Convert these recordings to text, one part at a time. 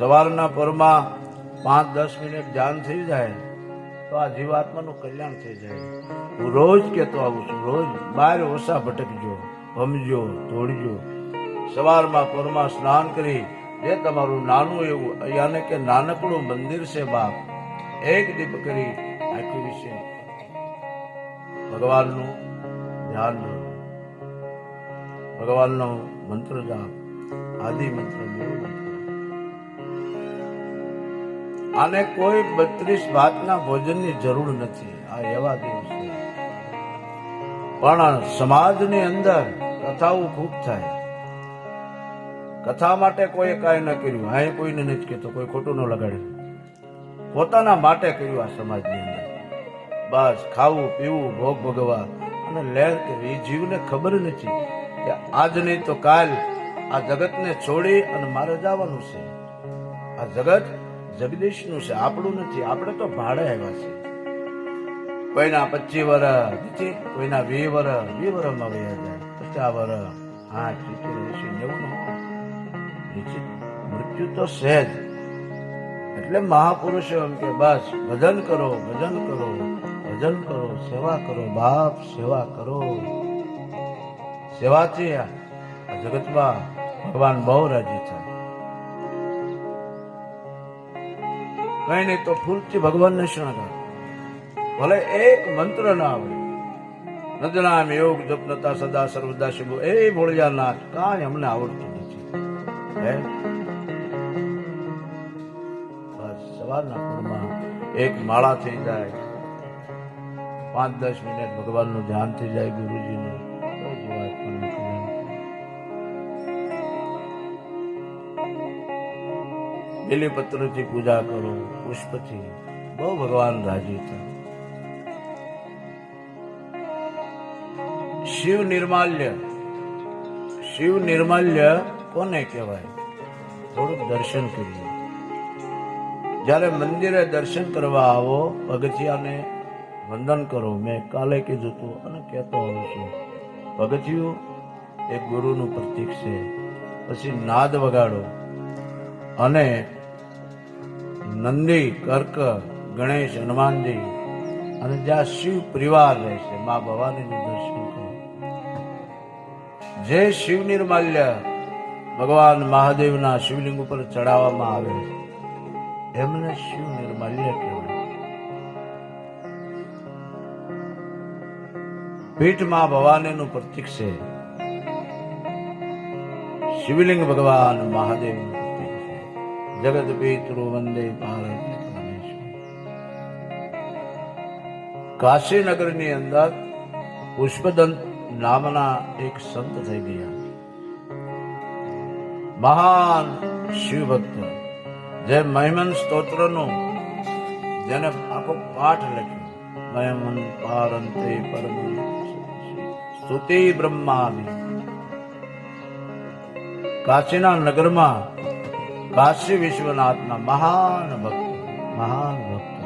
સવારના પરમાં પાંચ, દસ મિનિટ ધ્યાન થઈ જાય, તો આ જીવાત્માનું કલ્યાણ થઈ જાય. હું રોજ કહેતો આવું છું, રોજ બહાર ઓછા ભટકજો, ભમજો દોડજો સવારમાં પરમાં સ્નાન કરી, જે તમારું નાનું એવું, યાને કે નાનકડું મંદિર છે બાપ, એક દીપ કરી આખી વિશે ભગવાનનું ધ્યાન ભગવાનનો મંત્ર જાપ, આદિ મંત્ર મૂળ આને કોઈ બત્રીસ ભાતના ભોજનની જરૂર નથી. આ એવા દિવસ. પણ સમાજની અંદર કથાઓ ખૂબ થાય. કથા માટે કોઈ કાંઈ ન કર્યું. હા કોઈને નથી કહેતો કોઈ ખોટું ન લગાડે પોતાના માટે કર્યું આ સમાજની અંદર. બસ ખાવું, પીવું, ભોગ ભોગવા અને લહેર કરવી એ જીવને ખબર નથી કે આજ નહીં તો કાલ આ જગતને છોડી અને મારે જવાનું છે. આ જગત જગદીશનું છે. આપણું નથી. આપણે તો ભાડે આવ્યા છે કોઈના પચીસ વર્ષ કોઈના વીસ વર્ષ વીસ વર્ષમાં વયા જાય. પચાસ વર્ષ હા સિત્તેર એસી નેવું મૃત્યુ તો સહેજ એટલે મહાપુરુષો એમ કે, બસ, ભજન કરો ભજન કરો ભજન કરો, સેવા કરો, બાપ સેવા કરો. સેવાથી આ જગતમાં ભગવાન બહુ રાજી થાય. કઈ નહીં તો ફૂલથી ભગવાનને શણગાર ભલે એક મંત્ર ના આવડે નદનામ યોગ જપનતા સદા સર્વદા શિવ એ ભોળિયા નાથ કાંઈ અમને આવડતું નથી. હે? બસ, સવારના પૂરમાં એક માળા થઈ જાય. પાંચ દસ મિનિટ ભગવાનનું ધ્યાન થઈ જાય ગુરુજીનું. બેલીપત્રથી પૂજા કરો, પુષ્પથી. બહુ ભગવાન રાજી થયા. શિવ નિર્માલ્ય. શિવ નિર્માલ્ય કોને કહેવાય? થોડુંક દર્શન કરીએ. જ્યારે મંદિરે દર્શન કરવા આવો, પગથિયાને વંદન કરો. મેં કાલે કીધું હતું અને કહેતો આવું છું. પગથિયું એ ગુરુનું પ્રતીક છે. પછી નાદ વગાડો અને નંદી, કર્ક, ગણેશ, હનુમાનજી અને જ્યાં શિવ પરિવાર રહેશે મા ભવાનીનું દર્શન કરો. જે શિવ નિર્માલ્ય ભગવાન મહાદેવના શિવલિંગ ઉપર ચડાવવામાં આવે એમને શિવ નિર્માલ્ય કહેવાય. પીઠમાં ભવાનીનું પ્રતીક છે, શિવલિંગ ભગવાન મહાદેવનું. જગત પિતૃ વંદે કાશીનગરની અંદર પુષ્પદંત નામના એક સંત થઈ ગયા મહાન શિવભક્ત જે મહિમન સ્તોત્રનું જેને આખો પાઠ લખ્યો મહિમન પારંતે પરમ સ્તુતિ બ્રહ્માની કાશીના નગરમાં કાશી વિશ્વનાથના મહાન ભક્ત મહાન ભક્ત.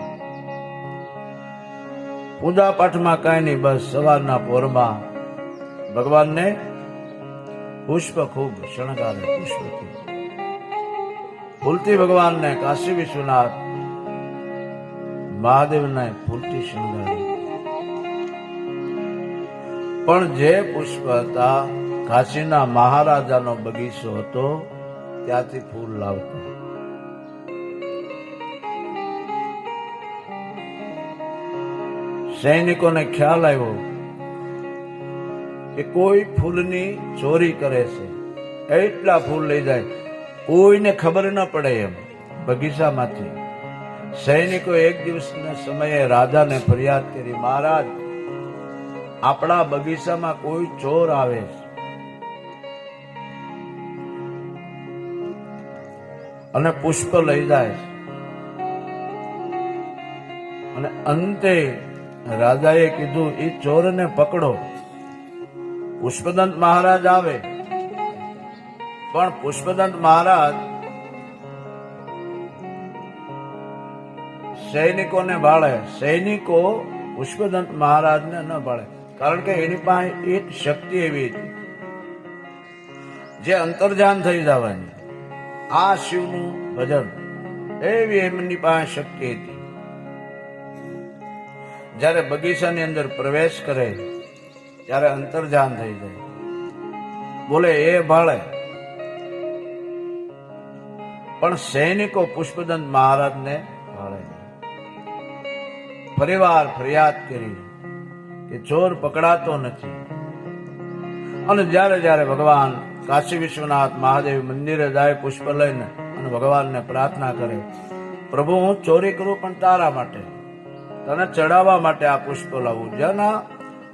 પૂજા પાઠમાં કાંઈ નહીં, બસ સવારના પોરમાં ભગવાનને પુષ્પ ખૂબ શણગારે પુષ્પથી ફૂલથી ભગવાનને કાશી વિશ્વનાથ મહાદેવને ફૂલતી શણગારે. પણ જે પુષ્પ હતા, કાશીના મહારાજાનો બગીચો હતો ત્યાંથી ફૂલ લાવતો. સૈનિકોને ખ્યાલ આવ્યો કે કોઈ ફૂલની ચોરી કરે છે. એટલા ફૂલ લઈ જાય. કોઈને ખબર ન પડે એમ બગીચામાંથી. સૈનિકો એક દિવસના સમયે રાજાને ફરિયાદ કરી, મહારાજ, આપણા બગીચામાં કોઈ ચોર આવે છે. અને પુષ્પ લઈ જાય. અને અંતે રાજાએ કીધું એ ચોરને પકડો. પુષ્પદંત મહારાજ આવે. પણ પુષ્પદંત મહારાજ સૈનિકોને ભાળે સૈનિકો પુષ્પદંત મહારાજને ન ભાળે કારણ કે એની પાસે એક શક્તિ એવી હતી, જે અંતર્જાન થઈ જવાની. આ શિવનું ભજન એવી એમની પાસે શક્તિ હતી. જ્યારે બગીચાની અંદર પ્રવેશ કરે, ત્યારે અંતર્જાન થઈ જાય. બોલે, એ ભાળે. પણ સૈનિકો પુષ્પદંત મહારાજને ભાળે. ફરીવાર ફરિયાદ કરી કે ચોર પકડાતો નથી. અને જ્યારે જ્યારે ભગવાન કાશી વિશ્વનાથ મહાદેવ મંદિરે જાય પુષ્પ લઈને અને ભગવાનને પ્રાર્થના કરે. પ્રભુ, હું ચોરી કરું પણ તારા માટે. તને ચડાવવા માટે આ પુષ્પ લાવું. જેના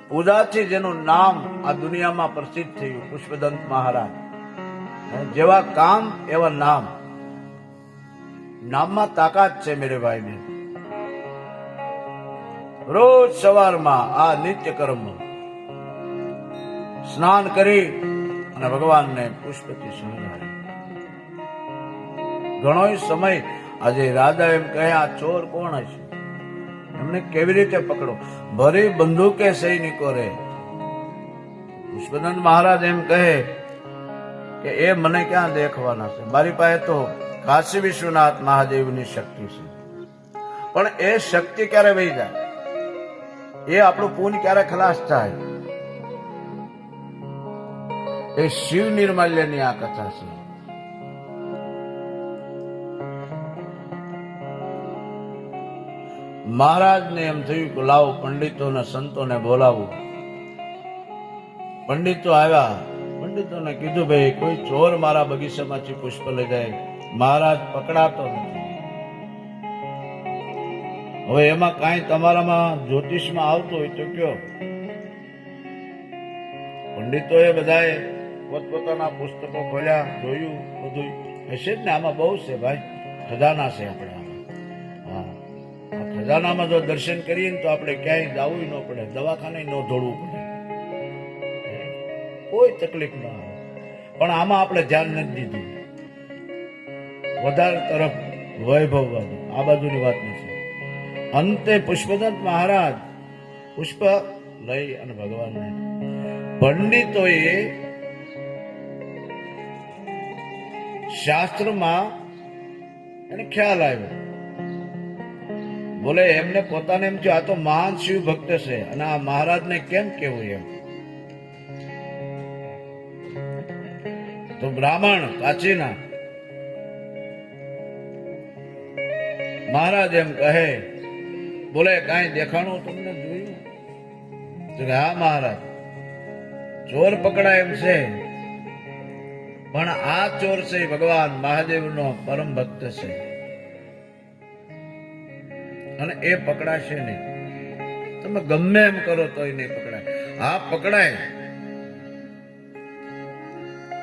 પૂજાથી જેનું નામ આ દુનિયામાં પ્રસિદ્ધ થયું, પુષ્પદંત મહારાજ. જેવા કામ, એવા નામ. નામમાં તાકાત છે મેરે ભાઈ બેન રોજ સવારમાં આ નિત્ય કર્મ સ્નાન કરી અને ભગવાનને પુષ્પથી શણગારે. ઘણો સમય આજે રાજા એમ કહે, આ ચોર કોણ હશે? એમને કેવી રીતે પકડો? ભરી બંદૂકે સૈનિકો રે. પુષ્પનંદ મહારાજ એમ કહે કે, એ મને ક્યાં દેખવાના છે? મારી પાસે તો કાશી વિશ્વનાથ મહાદેવની શક્તિ છે. પણ એ શક્તિ ક્યારે વહી જાય? એ આપણું પૂન ક્યારે ખલાસ થાય? એ શિવ નિર્માલ્યની આ કથા છે. મહારાજને એમ થયું કે લાવો પંડિતોને, સંતોને બોલાવું. પંડિતો આવ્યા. પંડિતોને કીધું, ભાઈ, કોઈ ચોર મારા બગીચામાંથી પુષ્પ લઈ જાય. મહારાજ પકડાતો નથી. હવે એમાં કાંઈ તમારામાં જ્યોતિષમાં આવતું હોય તો કયો? પંડિતોએ બધાએ પોતપોતાના પુસ્તકો ખોલ્યા, જોયું, બધું. હશે જ ને, આમાં બહુ છે ભાઈ. ખજાના છે આપણે હા. ખજાનામાં જો દર્શન કરીએ ને તો આપણે ક્યાંય જવું ન પડે દવાખાને ન દોડવું પડે. કોઈ તકલીફ ન આવે. પણ આમાં આપણે ધ્યાન નથી દીધું. વધારે તરફ વૈભવ આ બાજુની વાત નથી. અંતે પુષ્પદંત મહારાજ પુષ્પ લઈ અને ભગવાનને. પંડિતોએ શાસ્ત્રમાં એને ખ્યાલ આવ્યો. બોલે, એમને પોતાને એમ થયું, આ તો મહાન શિવ ભક્ત છે, અને આ મહારાજને કેમ કેવું એમ? તો બ્રાહ્મણ કાચીના મહારાજ એમ કહે, બોલે, કાંઈ દેખાણું તમને જોયું? હા, મહારાજ, ચોર પકડાય એમ છે. પણ આ ચોર છે, ભગવાન મહાદેવનો પરમ ભક્ત છે. અને એ પકડાશે નહીં. તમે ગમે એમ કરો તોય નહીં પકડાય. હા, પકડાય.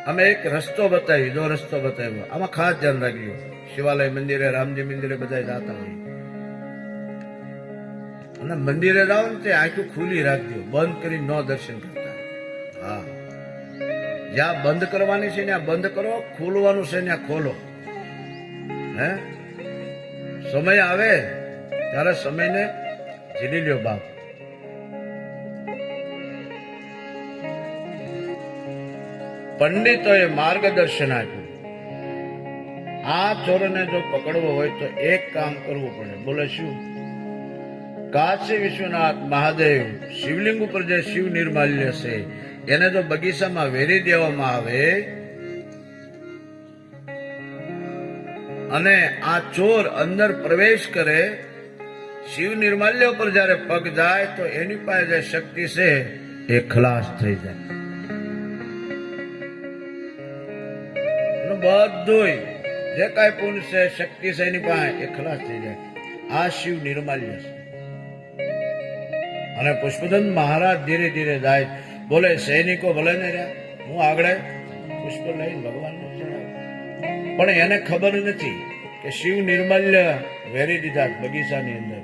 અમે એક રસ્તો બતાવી, દો રસ્તો બતાવ્યો. આમાં ખાસ ધ્યાન રાખ્યું શિવાલય મંદિરે, રામજી મંદિરે બધા જાતા હોય. અને મંદિરે જાઓ ને તે આખું ખુલ્લી રાખજો. બંધ કરી ન દર્શન કરતા. જ્યાં બંધ કરવાની છે ત્યાં બંધ કરો, ખોલવાનું છે ત્યાં ખોલો. હે? સમય આવે ત્યારે સમયને ઝીલી લ્યો બાપ. પંડિતોએ માર્ગદર્શન આપ્યું. આ ચોરને જો પકડવો હોય તો એક કામ કરવું પડે. બોલે શું? કાશી વિશ્વનાથ મહાદેવ શિવલિંગ ઉપર જે શિવ નિર્માલ્ય છે એને જો બગીચામાં વેરી દેવામાં આવે. અને આ ચોર અંદર પ્રવેશ કરે, શિવ નિર્માલ્ય ઉપર જયારે પગ જાય તો એની પાસે જે શક્તિ છે એ ખલાસ થઈ જાય. બધું જે કઈ પુણ્ય છે, શક્તિ છે એની પાસે એ ખલાસ થઈ જાય. આ શિવ નિર્માલ્ય છે. અને પુષ્પદંત મહારાજ ધીરે ધીરે જાય. બોલે સૈનિકો ભલે ને રહ્યા. હું આગળ પુષ્પ લઈને ભગવાનને પણ એને ખબર નથી કે શિવ નિર્મલ્ય વેરી દીધા બગીચાની અંદર.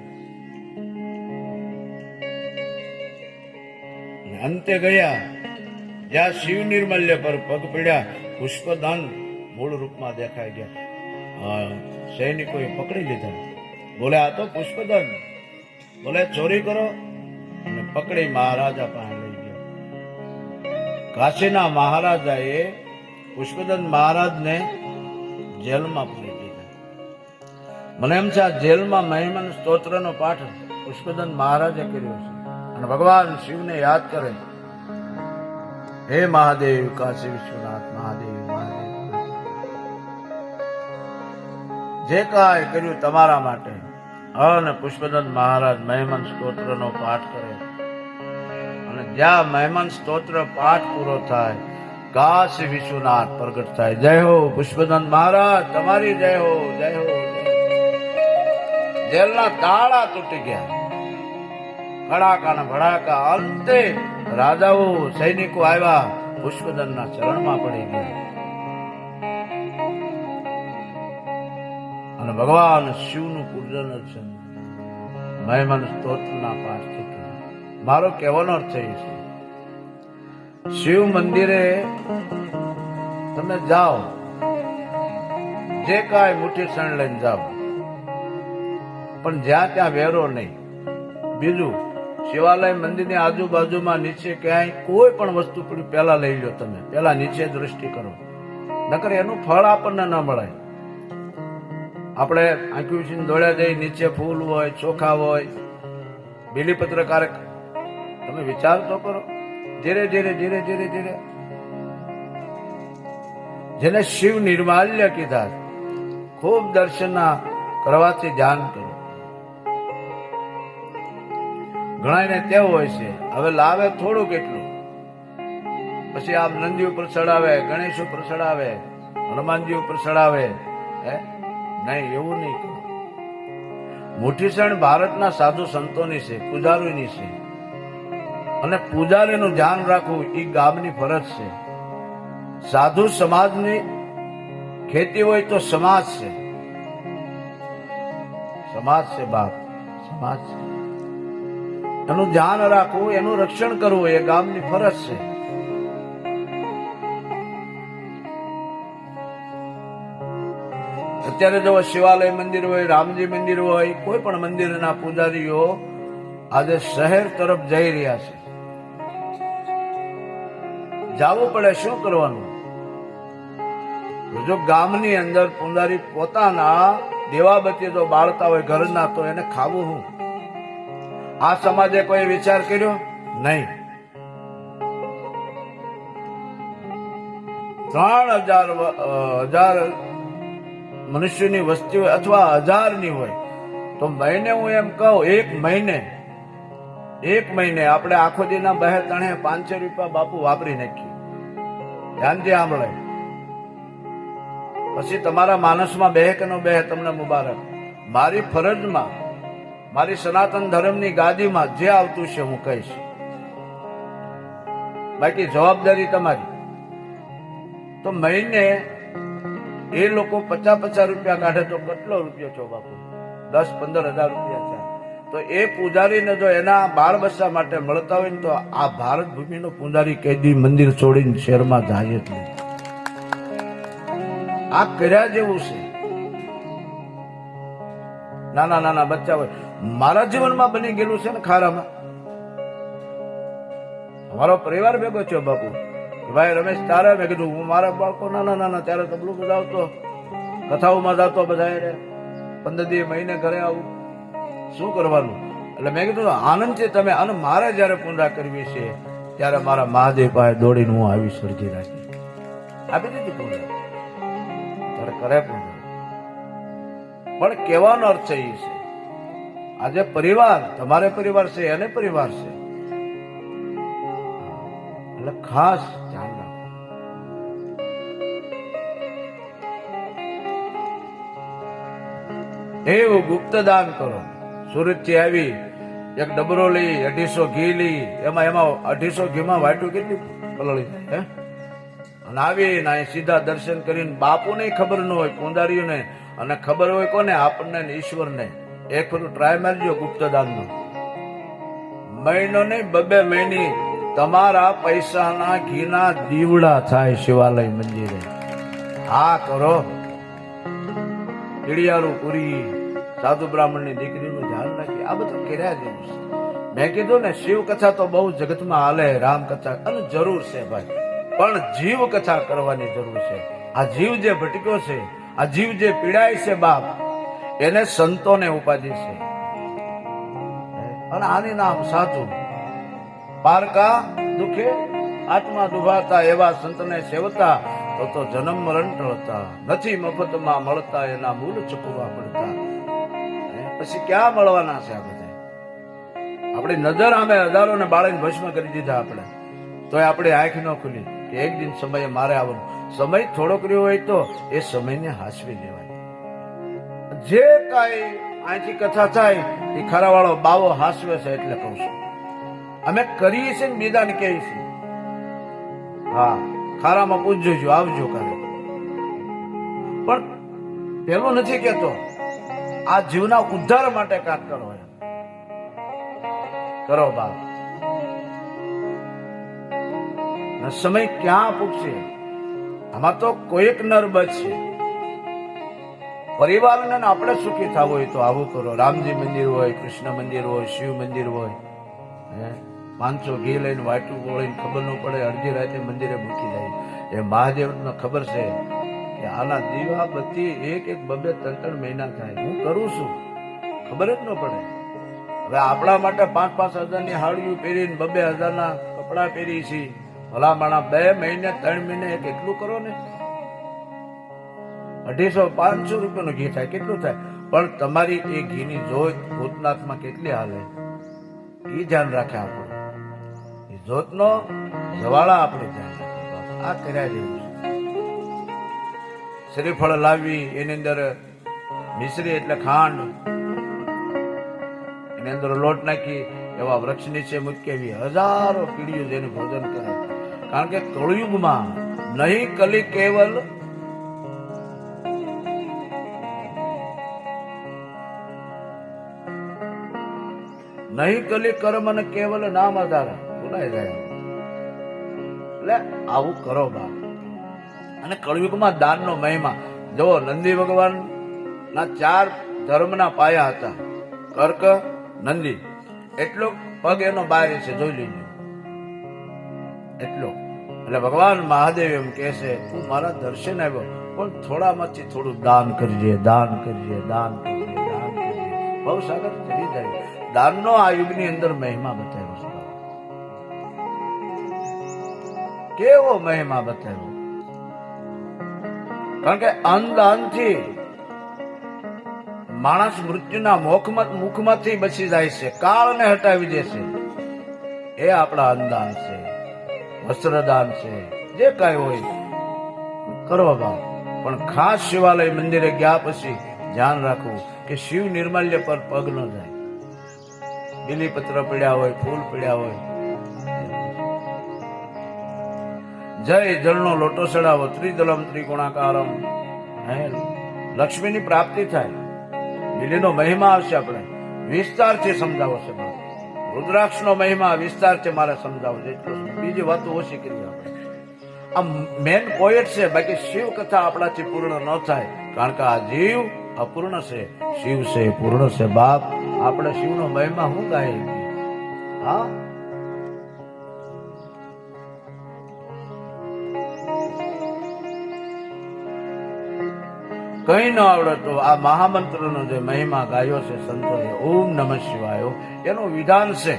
અંતે ગયા. જ્યાં શિવ નિર્મલ્ય પર પગ પડ્યા, પુષ્પદાન મૂળ રૂપમાં દેખાઈ ગયા. સૈનિકોએ પકડી લીધા. બોલે, આ તો પુષ્પદાન. બોલે, ચોરી કરો. અને પકડી મહારાજા પાસે કાશીના મહારાજાએ પુષ્પદંત મહારાજને જેલમાં પૂરી દીધા. મને એમ છે, આ જેલમાં મહિમન સ્તોત્રનો પાઠ પુષ્પદન મહારાજે કર્યો છે. અને ભગવાન શિવને યાદ કરે. હે મહાદેવ, કાશી વિશ્વનાથ, મહાદેવ મહાદેવ. જે કાંઈ કર્યું તમારા માટે. અને પુષ્પદન મહારાજ મહેમાન સ્તોત્રનો પાઠ કરે. અને જ્યાં મહેમાન સ્તોત્ર પાઠ પૂરો થાય. કાશી વિશ્વનાથ પ્રગટ થાય. જય હો પુષ્પદન મહારાજ. તમારી જય હો જય હો. જેલના તાળા તૂટી ગયા. કડાકા ને ભડાકા અંતે રાજાઓ, સૈનિકો આવ્યા. પુષ્પદનના ચરણમાં પડી ગયા. અને ભગવાન શિવનું પૂજન અર્ચન. મહેમાન સ્તોત્રના કર્યું. મારો કહેવાનો અર્થ એ છે. શિવ મંદિરે તમે જાઓ, જે કાંઈ મુઠ્ઠી શણ લઈને જાઓ. પણ જ્યાં ત્યાં વેરો નહીં. બીજું, શિવાલય મંદિરની આજુબાજુમાં નીચે ક્યાંય કોઈ પણ વસ્તુ પહેલા લઈ લો તમે. પહેલા નીચે દૃષ્ટિ કરો. નકર એનું ફળ આપણને ન મળે. આપણે ઉછીને દોડ્યા જઈ નીચે ફૂલ હોય, ચોખા હોય, બીલીપત્ર કારક તમે વિચાર તો કરો. ધીરે ધીરે ધીરે ધીરે ધીરે જેને શિવ નિર્માલ્ય કીધા ખૂબ દર્શન કરવાથી ધ્યાન કરો. ઘણાને ટેવ હોય છે, હવે લાવે થોડું કેટલું પછી આમ નંદી ઉપર ચડાવે, ગણેશ ઉપર ચડાવે, હનુમાનજી ઉપર ચડાવે, હે? નહીં, એવું નહીં મોટી સણ ભારતના સાધુ સંતોની છે, પૂજારીની છે. અને પૂજારીનું ધ્યાન રાખવું એ ગામની ફરજ છે. સાધુ સમાજની ખેતી હોય તો સમાજ છે. સમાજ છે બાપ, સમાજ છે. એનું ધ્યાન રાખવું, એનું રક્ષણ કરવું એ ગામની ફરજ છે. અત્યારે જો શિવાલય મંદિર હોય, રામજી મંદિર હોય, કોઈ પણ મંદિરના પૂજારીઓ આજે શહેર તરફ જઈ રહ્યા છે. જવું પડે, શું કરવાનું? જો ગામની અંદર પુંદારી પોતાના દેવાબતી જો બાળતા હોય, ઘરના, તો એને ખાવું હું? આ સમાજે કોઈ વિચાર કર્યો? નહીં. ત્રણ હજાર હજાર મનુષ્યની વસ્તી હોય અથવા હજારની હોય, તો મહિને હું એમ કહું, એક મહિને એક મહિને આપણે આખો દીના બહે તણે પાંચસો રૂપિયા બાપુ વાપરી નાખી ધ્યાનથી સાંભળે. પછી તમારા માનસમાં બે કે નો બે તમને મુબારક. મારી ફરજમાં, મારી સનાતન ધર્મની ગાદીમાં જે આવતું છે હું કહીશ. બાકી જવાબદારી તમારી. તો મહિને એ લોકો પચાસ પચાસ રૂપિયા કાઢે તો કેટલો રૂપિયો છો બાપુ? દસ પંદર હજાર રૂપિયા છે. તો એ પૂજારીને જો એના બાળ બચ્ચા માટે મળતા હોય ને તો આ ભારત ભૂમિનો પૂજારી કેદી મંદિર છોડીને શહેરમાં જાય જ નહીં આ કર્યા જેવું છે. નાના નાના બચ્ચા હોય. મારા જીવનમાં બની ગયેલું છે ને ખારામાં. અમારો પરિવાર ભેગો થયો બાપુ. ભાઈ રમેશ, તારે? મેં કીધું, હું મારા બાળકો નાના નાના, ત્યારે તબલું બજાવતો, કથાઓમાં જતો બધા પંદર દી મહિને ઘરે આવું. શું કરવાનું? એટલે મેં કીધું, આનંદ છે તમે અને મારે જયારે પૂજા કરવી છે, ત્યારે મારા મહાદેવ પાસે દોડીને હું આવી સળગી રાખી. આપી દીધી પૂજા ત્યારે કરે પૂજા. પણ કહેવાનો અર્થ એ છે, આજે પરિવાર, તમારે પરિવાર છે, એને પરિવાર છે. એટલે ખાસ ધ્યાન એવું ગુપ્ત દાન કરો. સુરતથી આવી, એક ડબરો લઈ, અઢીસો ઘી લઈ, એમાં એમાં અઢીસો ઘીમાં વાટું કેટલી પલળી હે? અને આવીને અહીં સીધા દર્શન કરીને બાપુને ખબર ન હોય, કુંદારીઓને. અને ખબર હોય કોને? આપણને ઈશ્વરને. એક ફરું ટ્રાય મારજો ગુપ્તદાનનો મહિનો નહીં બબે મહિની તમારા પૈસાના ઘીના દીવડા થાય શિવાલય મંદિરે. હા, કરો. કીડિયારું પૂરી, સાધુ બ્રાહ્મણની દીકરી આ બધું કર્યા જેવું છે મેં કીધું ને શિવ કથા તો બહુ જગતમાં હાલે રામ કથા અને જરૂર છે ભાઈ. પણ જીવ કથા કરવાની જરૂર છે. આ જીવ જે ભટક્યો છે, આ જીવ જે પીડાય છે બાપ, એને સંતોને ઉપાધિ છે. અને આની નામ સાચું પારકા દુખે, આત્મા દુભાતા એવા સંતને સેવતા, તો તો જન્મ મરણ ટળતા નથી મફતમાં મળતા એના મૂળ ચૂકવવા પડતા? પછી ક્યાં મળવાના છે આ બધા? આપણી નજર આમે હજારો ને બાળક ભસ્મ કરી દીધા આપણે. તોય આપણી આંખ ન ખુલી કે એક દિન સમયે મારે આવવાનું સમય થોડોક રહ્યો હોય તો એ સમયને હાસવી લેવાય. જે કાંઈ અહીંથી કથા થાય, એ ખરાવાળો બાવો હાસવે છે એટલે કહું છું. અમે કરીએ છીએ ને બીજાને કહીએ છીએ. હા, ખારામાં પૂછજો આવજો કાલે. પણ પેલો નથી કેતો આ જીવના ઉદ્ધાર માટે કાંક કરો. કરો બાપ. સમય ક્યાં પૂછશે આમાં તો કોઈક નર બચશે પરિવારને આપણે સુખી થવું હોય તો આવું કરો. રામજી મંદિર હોય, કૃષ્ણ મંદિર હોય, શિવ મંદિર હોય. પાંચસો ઘી લઈને વાટું બોળીને ખબર ન પડે, અડધી રાતે મંદિરે મૂકી જાય એ મહાદેવને ખબર છે કે આના દીવા બત્તી એક એક બબે ત્રણ ત્રણ મહિના થાય. હું કરું છું. ખબર જ ન પડે. હવે આપણા માટે પાંચ પાંચ હજારની હાડીઓ પહેરીને બબે હજારના કપડાં પહેરી છીએ ભલા માણા બે મહિને, ત્રણ મહિને એક એટલું કરો ને. અઢીસો પાંચસો રૂપિયાનું ઘી થાય, કેટલું થાય? પણ તમારી એ ઘીની જોત ભૂતનાથમાં કેટલી હાલે? એ ધ્યાન રાખે આપણે. એ જોતનો જવાળા આપણે ધ્યાન રાખે આ કર્યા જેવું છે. શ્રીફળ લાવી એની અંદર મિશ્રી એટલે ખાંડ, એની અંદર લોટ નાખી, એવા વૃક્ષ નીચે મૂકેવી હજારો પીડીઓ જેનું ભોજન કરે. કારણ કે કળયુગમાં નહીં કલી કેવલ નહીં કલી કર્મ અને કેવલ નામ આધાર. ભૂલાઈ જાય. એટલે આવું કરો બા અને કળયુગમાં દાનનો મહિમા. જો નંદી ભગવાન ના ચાર ધર્મના પાયા હતા. કર્ક, નંદી. એટલો પગ એનો બારે છે, જોઈ લીધું એટલો. એટલે ભગવાન મહાદેવ એમ કહે છે તું મારા દર્શન આવ્યો પણ થોડામાંથી થોડું દાન કરજે દાન કરજે, દાન દાન કરજે. બહુ સાગર ચડી જાય. દાનનો આ યુગની અંદર મહિમા બતાવ્યો છે. કેવો મહિમા બતાવ્યો? કારણ કે અન્નદાનથી માણસ મૃત્યુના મોખમાં મુખમાંથી બચી જાય છે. કાળને હટાવી દે છે. એ આપણા અન્નદાન છે. વસ્ત્રદાન છે. જે કાંઈ હોય. કરો ભાવ પણ ખાસ શિવાલય મંદિરે ગયા પછી ધ્યાન રાખવું કે શિવ નિર્માલ્ય પર પગ ન જાય. બીલીપત્ર પીડ્યા હોય, ફૂલ પીડ્યા હોય. જય જળનો લોટો ચડાવો ત્રિદલમ ત્રિકોણાકારમ હે, લક્ષ્મીની પ્રાપ્તિ થાય. લીલીનો મહિમા આવશે આપણે. વિસ્તારથી સમજાવો છે. રુદ્રાક્ષનો મહિમા વિસ્તારથી મારે સમજાવો. છે. બીજી વાતો ઓછી કરી આપણે. આ મેન પોઈન્ટ છે, બાકી શિવ કથા આપણાથી પૂર્ણ ન થાય. કારણ કે આ જીવ અપૂર્ણ છે. શિવ છે, પૂર્ણ છે. બાપ, આપણે શિવનો મહિમા શું ગાય? હા? કઈ ન આવડતું આ મહામંત્રનો જે મહિમા ગાયો છે સંતોએ ઓમ નમઃ શિવાય. એનું વિધાન છે,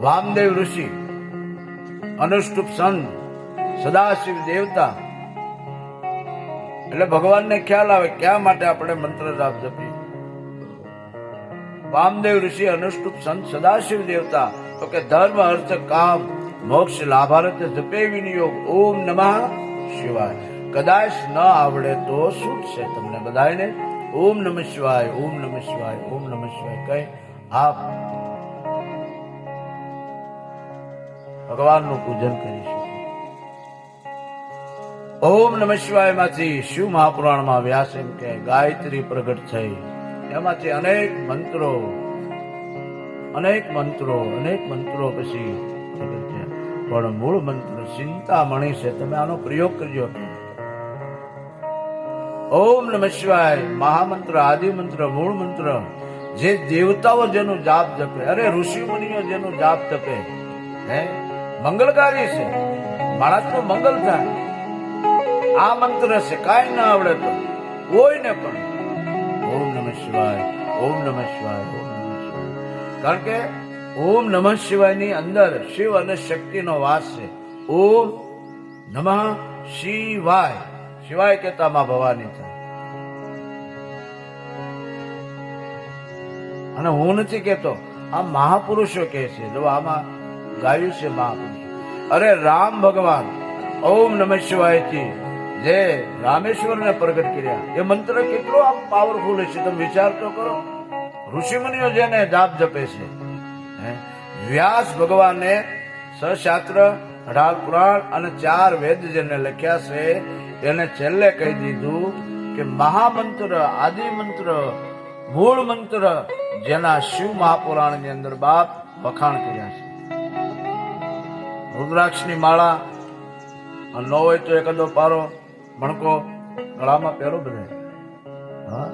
વામદેવ ઋષિ, અનુષ્ટુપ સંત, સદાશિવ દેવતા. એટલે ભગવાનને ખ્યાલ આવે ક્યાં માટે આપણે મંત્ર જાપ જપીએ? વામદેવ ઋષિ, અનુષ્ટુપ સંત, સદાશિવ દેવતા. તો કે ધર્મ, અર્થ, કામ, મોક્ષ લાભારત જપે વિનિયોગ, ઓમ નમઃ શિવાય. કદાચ ન આવડે તો શું છે તમને બધાને ઓમ નમઃ શિવાય, ઓમ નમઃ શિવાય, ઓમ નમઃ શિવાય. કઈ આપ ભગવાનનું પૂજન કરી શકો. ઓમ નમઃ શિવાયમાંથી શિવ મહાપુરાણમાં વ્યાસ એમ કે ગાયત્રી પ્રગટ થઈ. એમાંથી અનેક મંત્રો અનેક મંત્રો અનેક મંત્રો પછી પણ મૂળ મંત્ર ચિંતામણી છે. તમે આનો પ્રયોગ કરજો. ઓમ નમઃ શિવાય, મહામંત્ર આદિ મંત્ર મૂળ મંત્ર જે દેવતાઓ જેનું જાપ જપે, અરે ઋષિ મુનિઓ જેનું જાપ જપે, હે? મંગલકારી છે. માણસનું મંગલ થાય. આ મંત્ર છે, કાંઈ ના આવડે તો, કોઈને પણ. ઓમ નમઃ શિવાય, ઓમ નમઃ શિવાય, ઓમ નમ શિવાય. કારણ કે ઓમ નમઃ શિવાયની અંદર શિવ અને શક્તિનો વાસ છે. ઓમ નમઃ શિવાય. શિવાય કેતા માં ભવાની છે અને હું નથી કેતો આ મહાપુરુષો કે છે, જો આમાં ગાયું છે મહાપુરુષ. અરે રામ ભગવાન, ઓમ નમઃ શિવાયથી જે રામેશ્વરને પ્રગટ કર્યા, એ મંત્ર કેટલો આમ પાવરફુલ છે તમે વિચાર તો કરો. ઋષિમુનિઓ જેને જાપ જપે છે? વ્યાસ ભગવાને સશાસ્ત્ર અઢાર પુરાણ અને ચાર વેદ જેને લખ્યા છે, એને છેલ્લે કહી દીધું કે મહામંત્ર આદિ મંત્ર મૂળ મંત્ર જેના શિવ મહાપુરાણની અંદર બાપ વખાણ કર્યા છે. રુદ્રાક્ષની માળા ન હોય તો એકાદો પારો મણકો ગળામાં પહેરો બધા. હા?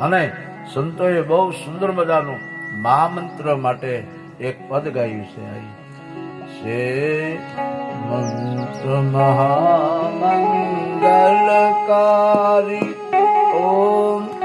અને સંતોએ બહુ સુંદર મજાનું મહામંત્ર માટે એક પદ ગાયું છે છે મંત્ર મહામંગલકારી. ઓ